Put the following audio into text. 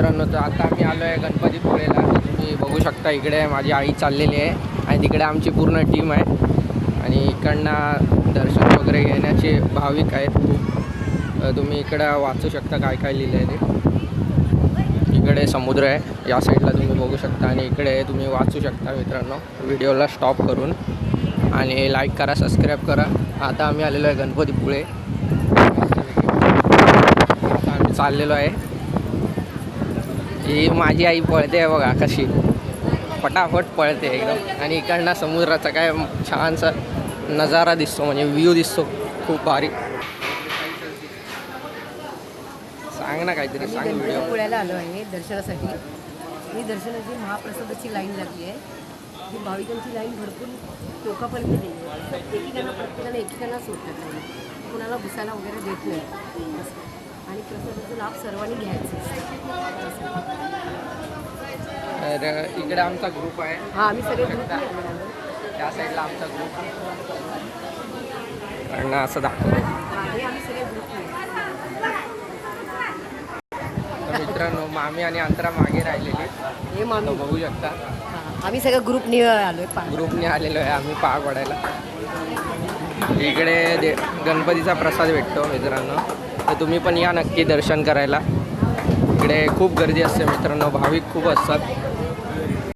मित्रांनो तर आता आम्ही आलो आहे गणपतीपुळेला तुम्ही बघू शकता इकडे माझी आई चाललेली आहे आणि तिकडे आमची पूर्ण टीम आहे. आणि इकडनं दर्शन वगैरे घेण्याचे भाविक आहेत. खूप तुम्ही इकडं वाचू शकता काय काय लिहिलं आहे ते. इकडे समुद्र आहे या साईडला तुम्ही बघू शकता. आणि इकडे तुम्ही वाचू शकता मित्रांनो व्हिडिओला स्टॉप करून. आणि लाईक करा सबस्क्राईब करा. आता आम्ही आलेलो आहे गणपतीपुळे आम्ही चाललेलो आहे. ही माझी आई पळते आहे बघा कशी. पटापट पळते एकदम. आणि इकडनं समुद्राचा काय छानसा नजारा दिसतो म्हणजे व्ह्यू दिसतो. खूप भारी. सांग ना काहीतरी सांग व्हिडिओ गणपतीपुळ्याला आलो आहे दर्शनासाठी. मी दर्शनाची महाप्रसादाची लाईन लागली आहे. ही भाविकांची लाईन भरपूर टोकापर्यंत गेली एकेकांना प्रत्येकाला एकेकांना सोडतात नाही. कुणाला बसायला वगैरे देत नाही. आणि प्रसादाचा लाभ सर्वांनी घ्यायचा तर इकडे आमचा ग्रुप आहे. हा आम्ही सगळे ग्रुप त्या साईडला आमचा ग्रुप आणि असं दाखव आम्ही सगळे ग्रुप तर मित्रांनो मामी आणि अंतरा मागे राहिलेली. हे मामी. बघू शकता. हा, आम्ही सगळं ग्रुपने आलोय ग्रुपने आलेलो आहे आम्ही पाहा पडायला इकडे दे गणपतीचा प्रसाद भेटतो मित्रांनो. तर तुम्ही पण या नक्की दर्शन करायला. इकडे खूप गर्दी असते मित्रांनो. भाविक खूप असतात.